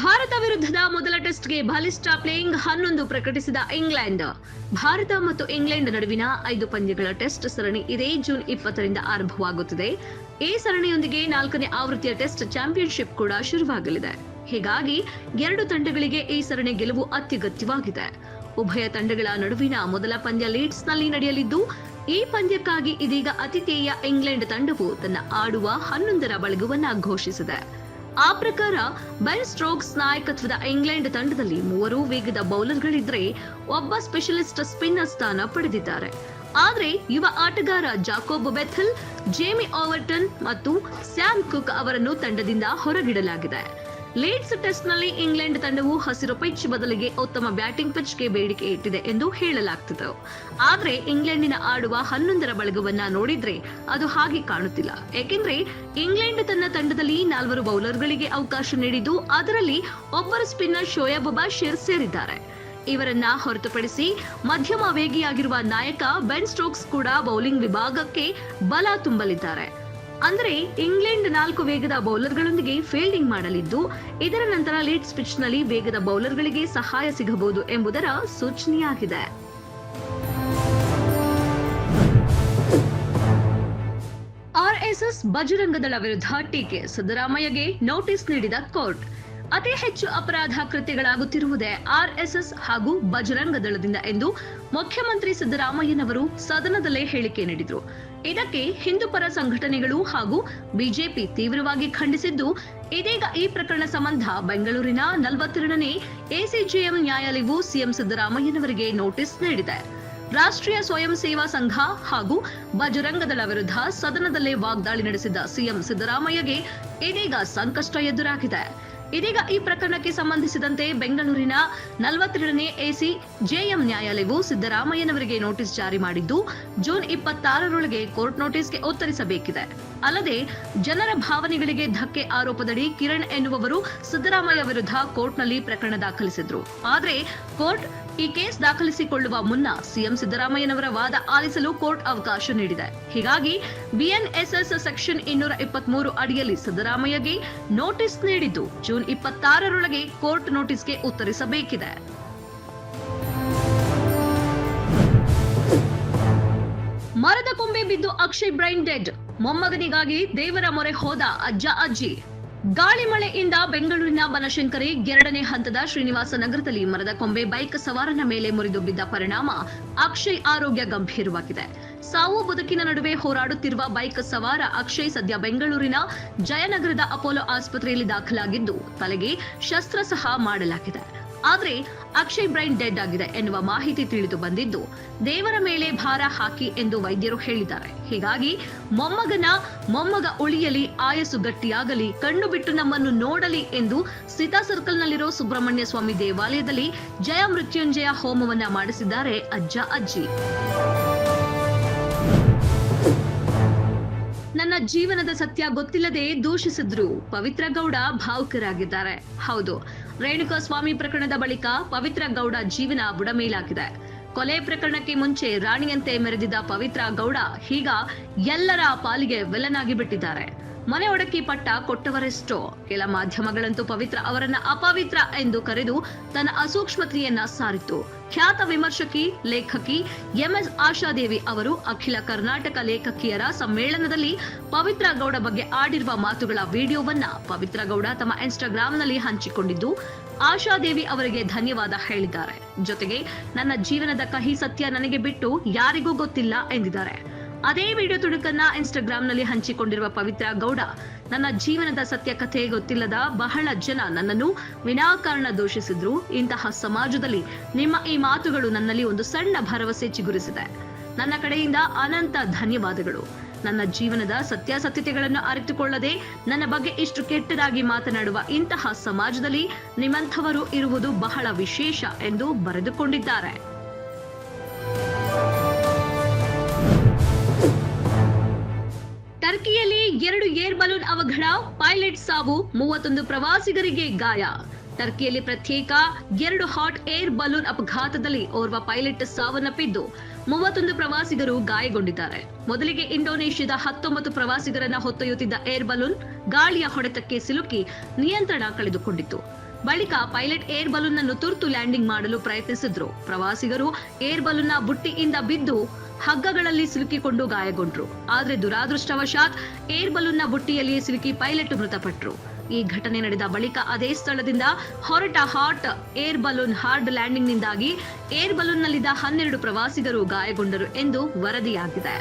ಭಾರತ ವಿರುದ್ಧದ ಮೊದಲ ಟೆಸ್ಟ್ಗೆ ಬಲಿಷ್ಠ ಪ್ಲೇಯಿಂಗ್ ಹನ್ನೊಂದು ಪ್ರಕಟಿಸಿದ ಇಂಗ್ಲೆಂಡ್. ಭಾರತ ಮತ್ತು ಇಂಗ್ಲೆಂಡ್ ನಡುವಿನ ಐದು ಪಂದ್ಯಗಳ ಟೆಸ್ಟ್ ಸರಣಿ ಇದೇ ಜೂನ್ ಇಪ್ಪತ್ತರಿಂದ ಆರಂಭವಾಗುತ್ತಿದೆ. ಈ ಸರಣಿಯೊಂದಿಗೆ ನಾಲ್ಕನೇ ಆವೃತ್ತಿಯ ಟೆಸ್ಟ್ ಚಾಂಪಿಯನ್ಶಿಪ್ ಕೂಡ ಶುರುವಾಗಲಿದೆ. ಹೀಗಾಗಿ ಎರಡು ತಂಡಗಳಿಗೆ ಈ ಸರಣಿ ಗೆಲುವು ಅತ್ಯಗತ್ಯವಾಗಿದೆ. ಉಭಯ ತಂಡಗಳ ನಡುವಿನ ಮೊದಲ ಪಂದ್ಯ ಲೀಡ್ಸ್ನಲ್ಲಿ ನಡೆಯಲಿದ್ದು, ಈ ಪಂದ್ಯಕ್ಕಾಗಿ ಇದೀಗ ಅತಿಥೇಯ ಇಂಗ್ಲೆಂಡ್ ತಂಡವು ತನ್ನ ಆಡುವ ಹನ್ನೊಂದರ ಬಳಗವನ್ನ ಘೋಷಿಸಿದೆ. ಆ ಪ್ರಕಾರ ಬೆನ್ ಸ್ಟ್ರೋಕ್ಸ್ ನಾಯಕತ್ವದ ಇಂಗ್ಲೆಂಡ್ ತಂಡದಲ್ಲಿ ಮೂವರು ವೇಗದ ಬೌಲರ್ಗಳಿದ್ರೆ ಒಬ್ಬ ಸ್ಪೆಷಲಿಸ್ಟ್ ಸ್ಪಿನ್ನರ್ ಸ್ಥಾನ ಪಡೆದಿದ್ದಾರೆ. ಆದರೆ ಯುವ ಆಟಗಾರ ಜಾಕೋಬ್ ಬೆಥಲ್, ಜೇಮಿ ಓವರ್ಟನ್ ಮತ್ತು ಸ್ಯಾಮ್ ಕುಕ್ ಅವರನ್ನು ತಂಡದಿಂದ ಹೊರಗಿಡಲಾಗಿದೆ. ಲೀಡ್ಸ್ ಟೆಸ್ಟ್ನಲ್ಲಿ ಇಂಗ್ಲೆಂಡ್ ತಂಡವು ಹಸಿರು ಪಿಚ್ ಬದಲಿಗೆ ಉತ್ತಮ ಬ್ಯಾಟಿಂಗ್ ಪಿಚ್ಗೆ ಬೇಡಿಕೆ ಇಟ್ಟಿದೆ ಎಂದು ಹೇಳಲಾಗ್ತಿತ್ತು. ಆದರೆ ಇಂಗ್ಲೆಂಡಿನ ಆಡುವ ಹನ್ನೊಂದರ ಬಳಗವನ್ನ ನೋಡಿದ್ರೆ ಅದು ಹಾಗೆ ಕಾಣುತ್ತಿಲ್ಲ. ಏಕೆಂದ್ರೆ ಇಂಗ್ಲೆಂಡ್ ತನ್ನ ತಂಡದಲ್ಲಿ ನಾಲ್ವರು ಬೌಲರ್ಗಳಿಗೆ ಅವಕಾಶ ನೀಡಿದ್ದು, ಅದರಲ್ಲಿ ಒಬ್ಬರು ಸ್ಪಿನ್ನರ್ ಶೋಯಬ್ ಬಶೀರ್ ಸೇರಿದ್ದಾರೆ. ಇವರನ್ನ ಹೊರತುಪಡಿಸಿ ಮಧ್ಯಮ ವೇಗಿಯಾಗಿರುವ ನಾಯಕ ಬೆನ್ ಸ್ಟೋಕ್ಸ್ ಕೂಡ ಬೌಲಿಂಗ್ ವಿಭಾಗಕ್ಕೆ ಬಲ ತುಂಬಲಿದ್ದಾರೆ. ಅಂದರೆ ಇಂಗ್ಲೆಂಡ್ ನಾಲ್ಕು ವೇಗದ ಬೌಲರ್ಗಳೊಂದಿಗೆ ಫೀಲ್ಡಿಂಗ್ ಮಾಡಲಿದ್ದು, ಇದರ ನಂತರ ಲೀಡ್ ಪಿಚ್ನಲ್ಲಿ ವೇಗದ ಬೌಲರ್ಗಳಿಗೆ ಸಹಾಯ ಸಿಗಬಹುದು ಎಂಬುದರ ಸೂಚನೆಯಾಗಿದೆ. ಆರ್ಎಸ್ಎಸ್ ಬಜರಂಗದಳ ವಿರುದ್ಧ ಟೀಕೆ, ಸಿದ್ದರಾಮಯ್ಯಗೆ ನೋಟಿಸ್ ನೀಡಿದ ಕೋರ್ಟ್. ಅತಿ ಹೆಚ್ಚು ಅಪರಾಧ ಕೃತ್ಯಗಳಾಗುತ್ತಿರುವುದೇ ಆರ್ಎಸ್ಎಸ್ ಹಾಗೂ ಬಜರಂಗ ದಳದಿಂದ ಎಂದು ಮುಖ್ಯಮಂತ್ರಿ ಸಿದ್ದರಾಮಯ್ಯನವರು ಸದನದಲ್ಲೇ ಹೇಳಿಕೆ ನೀಡಿದರು. ಇದಕ್ಕೆ ಹಿಂದೂಪರ ಸಂಘಟನೆಗಳು ಹಾಗೂ ಬಿಜೆಪಿ ತೀವ್ರವಾಗಿ ಖಂಡಿಸಿದ್ದು, ಇದೀಗ ಈ ಪ್ರಕರಣ ಸಂಬಂಧ ಬೆಂಗಳೂರಿನ ನಲವತ್ತೆರಡನೇ ಎಸಿಜೆಎಂ ನ್ಯಾಯಾಲಯವು ಸಿಎಂ ಸಿದ್ದರಾಮಯ್ಯನವರಿಗೆ ನೋಟಿಸ್ ನೀಡಿದೆ. ರಾಷ್ಟ್ರೀಯ ಸ್ವಯಂ ಸೇವಾ ಸಂಘ ಹಾಗೂ ಬಜರಂಗದಳ ವಿರುದ್ಧ ಸದನದಲ್ಲೇ ವಾಗ್ದಾಳಿ ನಡೆಸಿದ್ದ ಸಿಎಂ ಸಿದ್ದರಾಮಯ್ಯಗೆ ಇದೀಗ ಸಂಕಷ್ಟ ಎದುರಾಗಿದೆ. ಇದೀಗ ಈ ಪ್ರಕರಣಕ್ಕೆ ಸಂಬಂಧಿಸಿದಂತೆ ಬೆಂಗಳೂರಿನ ನಲವತ್ತೆರಡನೇ ಎಸಿ ಜೆಎಂ ನ್ಯಾಯಾಲಯವು ಸಿದ್ದರಾಮಯ್ಯನವರಿಗೆ ನೋಟಿಸ್ ಜಾರಿ ಮಾಡಿದ್ದು, ಜೂನ್ ಇಪ್ಪತ್ತಾರರೊಳಗೆ ಕೋರ್ಟ್ ನೋಟಿಸ್ಗೆ ಉತ್ತರಿಸಬೇಕಿದೆ. ಅಲ್ಲದೆ, ಜನರ ಭಾವನೆಗಳಿಗೆ ಧಕ್ಕೆ ಆರೋಪದಡಿ ಕಿರಣ್ ಎನ್ನುವವರು ಸಿದ್ದರಾಮಯ್ಯ ವಿರುದ್ಧ ಕೋರ್ಟ್ನಲ್ಲಿ ಪ್ರಕರಣ ದಾಖಲಿಸಿದ್ರು. ಆದರೆ, ಕೋರ್ಟ್ ಈ ಕೇಸ್ ದಾಖಲಿಸಿಕೊಳ್ಳುವ ಮುನ್ನ ಸಿಎಂ ಸಿದ್ದರಾಮಯ್ಯನವರ ವಾದ ಆಲಿಸಲು ಕೋರ್ಟ್ ಅವಕಾಶ ನೀಡಿದೆ. ಹೀಗಾಗಿ ಬಿಎನ್ಎಸ್ಎಸ್ ಸೆಕ್ಷನ್ ಇನ್ನೂರ ಇಪ್ಪತ್ಮೂರು ಅಡಿಯಲ್ಲಿ ಸಿದ್ದರಾಮಯ್ಯಗೆ ನೋಟಿಸ್ ನೀಡಿದ್ದು ಜೂನ್ ಇಪ್ಪತ್ತಾರರೊಳಗೆ ಕೋರ್ಟ್ ನೋಟಿಸ್ಗೆ ಉತ್ತರಿಸಬೇಕಿದೆ. ಮರದ ಕೊಂಬೆ ಬಿದ್ದು ಅಕ್ಷಯ್ ಬ್ರೈನ್ ಡೆಡ್. ಮೊಮ್ಮಗನಿಗಾಗಿ ದೇವರ ಮೊರೆ ಹೋದ ಅಜ್ಜ ಅಜ್ಜಿ. ಗಾಳಿ ಮಳೆಯಿಂದ ಬೆಂಗಳೂರಿನ ಬನಶಂಕರಿ ಎರಡನೇ ಹಂತದ ಶ್ರೀನಿವಾಸ ನಗರದಲ್ಲಿ ಮರದ ಕೊಂಬೆ ಬೈಕ್ ಸವಾರನ ಮೇಲೆ ಮುರಿದು ಬಿದ್ದ ಪರಿಣಾಮ ಅಕ್ಷಯ್ ಆರೋಗ್ಯ ಗಂಭೀರವಾಗಿದೆ. ಸಾವು ಬದುಕಿನ ನಡುವೆ ಹೋರಾಡುತ್ತಿರುವ ಬೈಕ್ ಸವಾರ ಅಕ್ಷಯ್ ಸದ್ಯ ಬೆಂಗಳೂರಿನ ಜಯನಗರದ ಅಪೋಲೋ ಆಸ್ಪತ್ರೆಯಲ್ಲಿ ದಾಖಲಾಗಿದ್ದು, ತಲೆಗೆ ಶಸ್ತ್ರ ಸಹ ಮಾಡಲಾಗಿದೆ. ಆದ್ರೆ ಅಕ್ಷಯ್ ಬ್ರೈನ್ ಡೆಡ್ ಆಗಿದೆ ಎನ್ನುವ ಮಾಹಿತಿ ತಿಳಿದು ಬಂದಿದ್ದು, ದೇವರ ಮೇಲೆ ಭಾರ ಹಾಕಿ ಎಂದು ವೈದ್ಯರು ಹೇಳಿದ್ದಾರೆ. ಹೀಗಾಗಿ ಮೊಮ್ಮಗನ ಮೊಮ್ಮಗ ಉಳಿಯಲಿ, ಆಯಸ್ಸು ಗಟ್ಟಿಯಾಗಲಿ, ಕಣ್ಣು ಬಿಟ್ಟು ನಮ್ಮನ್ನು ನೋಡಲಿ ಎಂದು ಸೀತಾ ಸರ್ಕಲ್ನಲ್ಲಿರೋ ಸುಬ್ರಹ್ಮಣ್ಯ ಸ್ವಾಮಿ ದೇವಾಲಯದಲ್ಲಿ ಜಯ ಮೃತ್ಯುಂಜಯ ಹೋಮವನ್ನ ಮಾಡಿಸಿದ್ದಾರೆ ಅಜ್ಜ ಅಜ್ಜಿ. ನನ್ನ ಜೀವನದ ಸತ್ಯ ಗೊತ್ತಿಲ್ಲದೆ ದೂಷಿಸಿದ್ರು ಪವಿತ್ರ ಗೌಡ ಭಾವುಕರಾಗಿದ್ದಾರೆ. ಹೌದು ರೇಣುಕಾ ಸ್ವಾಮಿ ಪ್ರಕರಣದ ಬಳಿಕ ಪವಿತ್ರ ಗೌಡ ಜೀವನ ಬುಡಮೇಲಾಗಿದೆ. ಕೊಲೆ ಪ್ರಕರಣಕ್ಕೆ ಮುಂಚೆ ರಾಣಿಯಂತೆ ಮೆರೆದಿದ್ದ ಪವಿತ್ರ ಗೌಡ ಈಗ ಎಲ್ಲರ ಪಾಲಿಗೆ ವಿಲನ್ ಆಗಿ ಬಿಟ್ಟಿದ್ದಾರೆ. ಮನೆ ಒಡಕಿ ಪಟ್ಟ ಕೊಟ್ಟವರೆಷ್ಟೋ. ಕೆಲ ಮಾಧ್ಯಮಗಳಂತೂ ಪವಿತ್ರ ಅವರನ್ನ ಅಪವಿತ್ರ ಎಂದು ಕರೆದು ತನ್ನ ಅಸೂಕ್ಷ್ಮತೆಯನ್ನ ಸಾರಿತು ಖ್ಯಾತ ವಿಮರ್ಶಕಿ, ಲೇಖಕಿ ಎಂಎಸ್ ಆಶಾದೇವಿ ಅವರು ಅಖಿಲ ಕರ್ನಾಟಕ ಲೇಖಕಿಯರ ಸಮ್ಮೇಳನದಲ್ಲಿ ಪವಿತ್ರ ಗೌಡ ಬಗ್ಗೆ ಆಡಿರುವ ಮಾತುಗಳ ವಿಡಿಯೋವನ್ನ ಪವಿತ್ರ ಗೌಡ ತಮ್ಮ ಇನ್ಸ್ಟಾಗ್ರಾಂನಲ್ಲಿ ಹಂಚಿಕೊಂಡಿದ್ದು, ಆಶಾದೇವಿ ಅವರಿಗೆ ಧನ್ಯವಾದ ಹೇಳಿದ್ದಾರೆ. ಜೊತೆಗೆ, ನನ್ನ ಜೀವನದ ಕಹಿ ಸತ್ಯ ನನಗೆ ಬಿಟ್ಟು ಯಾರಿಗೂ ಗೊತ್ತಿಲ್ಲ ಎಂದಿದ್ದಾರೆ. ಅದೇ ವಿಡಿಯೋ ತುಣುಕನ್ನ ಇನ್ಸ್ಟಾಗ್ರಾಂನಲ್ಲಿ ಹಂಚಿಕೊಂಡಿರುವ ಪವಿತ್ರ ಗೌಡ, ನನ್ನ ಜೀವನದ ಸತ್ಯ ಕಥೆ ಗೊತ್ತಿಲ್ಲದ ಬಹಳ ಜನ ನನ್ನನ್ನು ವಿನಾಕಾರಣ ದೂಷಿಸಿದ್ರು. ಇಂತಹ ಸಮಾಜದಲ್ಲಿ ನಿಮ್ಮ ಈ ಮಾತುಗಳು ನನ್ನಲ್ಲಿ ಒಂದು ಸಣ್ಣ ಭರವಸೆ ಚಿಗುರಿಸಿದೆ. ನನ್ನ ಕಡೆಯಿಂದ ಅನಂತ ಧನ್ಯವಾದಗಳು. ನನ್ನ ಜೀವನದ ಸತ್ಯಾಸತ್ಯತೆಗಳನ್ನು ಅರಿತುಕೊಳ್ಳದೆ ನನ್ನ ಬಗ್ಗೆ ಇಷ್ಟು ಕೆಟ್ಟದಾಗಿ ಮಾತನಾಡುವ ಇಂತಹ ಸಮಾಜದಲ್ಲಿ ನಿಮ್ಮಂಥವರು ಇರುವುದು ಬಹಳ ವಿಶೇಷ ಎಂದು ಬರೆದುಕೊಂಡಿದ್ದಾರೆ. ಬಲೂನ್ ಅವಘಡ, ಪೈಲಟ್ ಸಾವು, ಮೂವತ್ತೊಂದು ಪ್ರವಾಸಿಗರಿಗೆ ಗಾಯ. ಟರ್ಕಿಯಲ್ಲಿ ಪ್ರತ್ಯೇಕ ಎರಡು ಹಾಟ್ ಏರ್ ಬಲೂನ್ ಅಪಘಾತದಲ್ಲಿ ಓರ್ವ ಪೈಲಟ್ ಸಾವನ್ನಪ್ಪಿದ್ದು, ಮೂವತ್ತೊಂದು ಪ್ರವಾಸಿಗರು ಗಾಯಗೊಂಡಿದ್ದಾರೆ. ಮೊದಲಿಗೆ ಇಂಡೋನೇಷ್ಯಾದ ಹತ್ತೊಂಬತ್ತು ಪ್ರವಾಸಿಗರನ್ನ ಹೊತ್ತೊಯ್ಯುತ್ತಿದ್ದ ಏರ್ ಬಲೂನ್ ಗಾಳಿಯ ಹೊಡೆತಕ್ಕೆ ಸಿಲುಕಿ ನಿಯಂತ್ರಣ ಕಳೆದುಕೊಂಡಿತ್ತು. ಬಳಿಕ ಪೈಲಟ್ ಏರ್ ಬಲೂನ್ ಅನ್ನು ತುರ್ತು ಲ್ಯಾಂಡಿಂಗ್ ಮಾಡಲು ಪ್ರಯತ್ನಿಸಿದ್ರು. ಪ್ರವಾಸಿಗರು ಏರ್ ಬಲೂನ್ನ ಬುಟ್ಟಿಯಿಂದ ಬಿದ್ದು ಹಗ್ಗಗಳಲ್ಲಿ ಸಿಲುಕಿಕೊಂಡು ಗಾಯಗೊಂಡ್ರು. ಆದ್ರೆ ದುರಾದೃಷ್ಟವಶಾತ್ ಏರ್ ಬಲೂನ್ನ ಬುಟ್ಟಿಯಲ್ಲಿ ಸಿಲುಕಿ ಪೈಲಟ್ ಮೃತಪಟ್ಟರು ಈ ಘಟನೆ ನಡೆದ ಬಳಿಕ ಅದೇ ಸ್ಥಳದಿಂದ ಹೊರಟ ಹಾಟ್ ಏರ್ ಬಲೂನ್ ಹಾರ್ಡ್ ಲ್ಯಾಂಡಿಂಗ್ನಿಂದಾಗಿ ಏರ್ ಬಲೂನ್ನಲ್ಲಿದ್ದ ಹನ್ನೆರಡು ಪ್ರವಾಸಿಗರು ಗಾಯಗೊಂಡರು ಎಂದು ವರದಿಯಾಗಿದೆ.